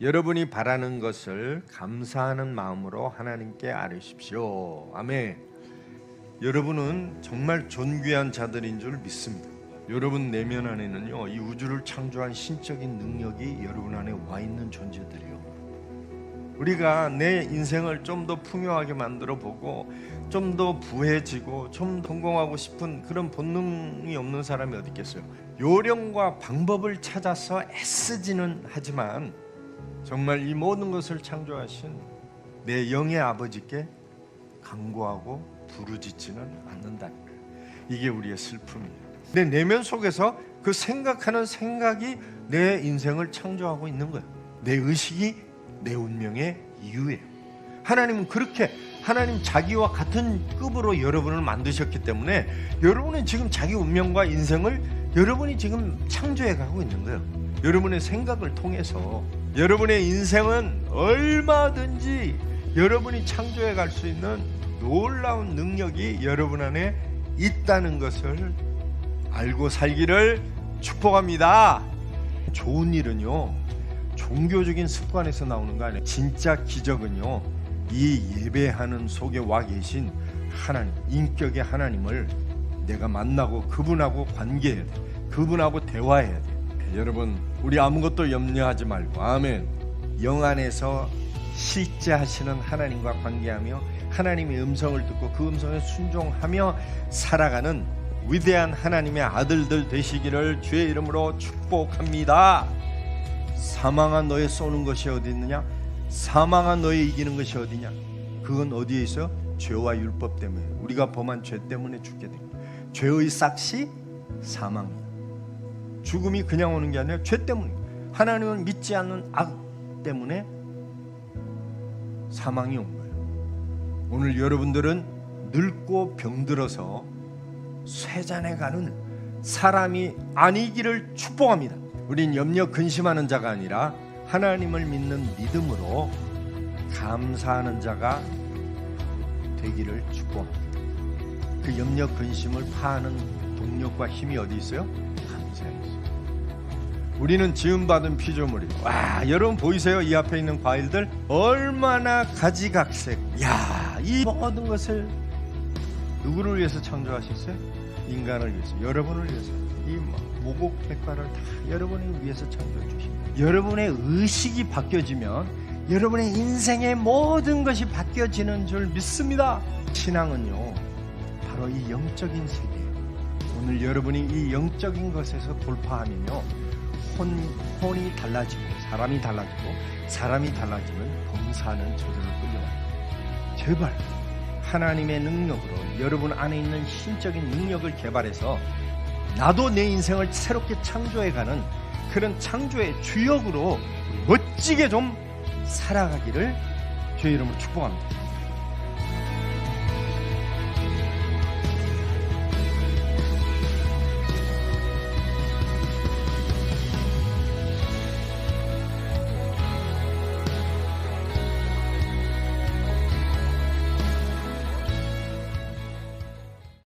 여러분이 바라는 것을 감사하는 마음으로 하나님께 아뢰십시오. 아멘. 여러분은 정말 존귀한 자들인 줄 믿습니다. 여러분 내면 안에는요, 이 우주를 창조한 신적인 능력이 여러분 안에 와 있는 존재들이요. 우리가 내 인생을 좀 더 풍요하게 만들어 보고 좀 더 부해지고 좀 더 성공하고 싶은 그런 본능이 없는 사람이 어디 있겠어요? 요령과 방법을 찾아서 애쓰지는 하지만 정말 이 모든 것을 창조하신 내 영의 아버지께 간구하고 부르짖지는 않는다는 거예요. 이게 우리의 슬픔이에요. 내 내면 속에서 그 생각하는 생각이 내 인생을 창조하고 있는 거예요. 내 의식이 내 운명의 이유예요. 하나님은 그렇게 하나님 자기와 같은 급으로 여러분을 만드셨기 때문에 여러분은 지금 자기 운명과 인생을 여러분이 지금 창조해 가고 있는 거예요. 여러분의 생각을 통해서 여러분의 인생은 얼마든지 여러분이 창조해 갈 수 있는 놀라운 능력이 여러분 안에 있다는 것을 알고 살기를 축복합니다. 좋은 일은요. 종교적인 습관에서 나오는 거 아니에요. 진짜 기적은요. 이 예배하는 속에 와 계신 하나님, 인격의 하나님을 내가 만나고 그분하고 관계해야 돼. 그분하고 대화해야 돼. 여러분, 우리 아무것도 염려하지 말고 아멘. 영 안에서 실제 하시는 하나님과 관계하며 하나님의 음성을 듣고 그 음성에 순종하며 살아가는 위대한 하나님의 아들들 되시기를 주의 이름으로 축복합니다. 사망한 너의 쏘는 것이 어디 있느냐? 사망한 너의 이기는 것이 어디냐? 그건 어디에 있어? 죄와 율법 때문에 우리가 범한 죄 때문에 죽게 됩니다. 죄의 싹시 사망이야. 죽음이 그냥 오는 게 아니라 죄 때문에 하나님을 믿지 않는 악 때문에 사망이 온 거예요. 오늘 여러분들은 늙고 병들어서 쇠잔에 가는 사람이 아니기를 축복합니다. 우린 염려 근심하는 자가 아니라 하나님을 믿는 믿음으로 감사하는 자가 되기를 축복합니다. 그 염려 근심을 파하는 동력과 힘이 어디 있어요? 감사에 있어요. 우리는 지음받은 피조물이에요. 와, 여러분 보이세요? 이 앞에 있는 과일들 얼마나 가지각색. 야, 이 모든 것을 누구를 위해서 창조하셨어요? 인간을 위해서, 여러분을 위해서. 이 모국백과를 다 여러분을 위해서 창조해 주신. 여러분의 의식이 바뀌어지면 여러분의 인생의 모든 것이 바뀌어지는 줄 믿습니다. 신앙은요, 바로 이 영적인 세계예요. 오늘 여러분이 이 영적인 것에서 돌파하면요, 혼, 혼이 달라지고 사람이 달라지고 사람이 달라지면 범사는 저절로 끌려와요. 제발 하나님의 능력으로 여러분 안에 있는 신적인 능력을 개발해서 나도 내 인생을 새롭게 창조해가는 그런 창조의 주역으로 멋지게 좀 살아가기를 주의 이름으로 축복합니다.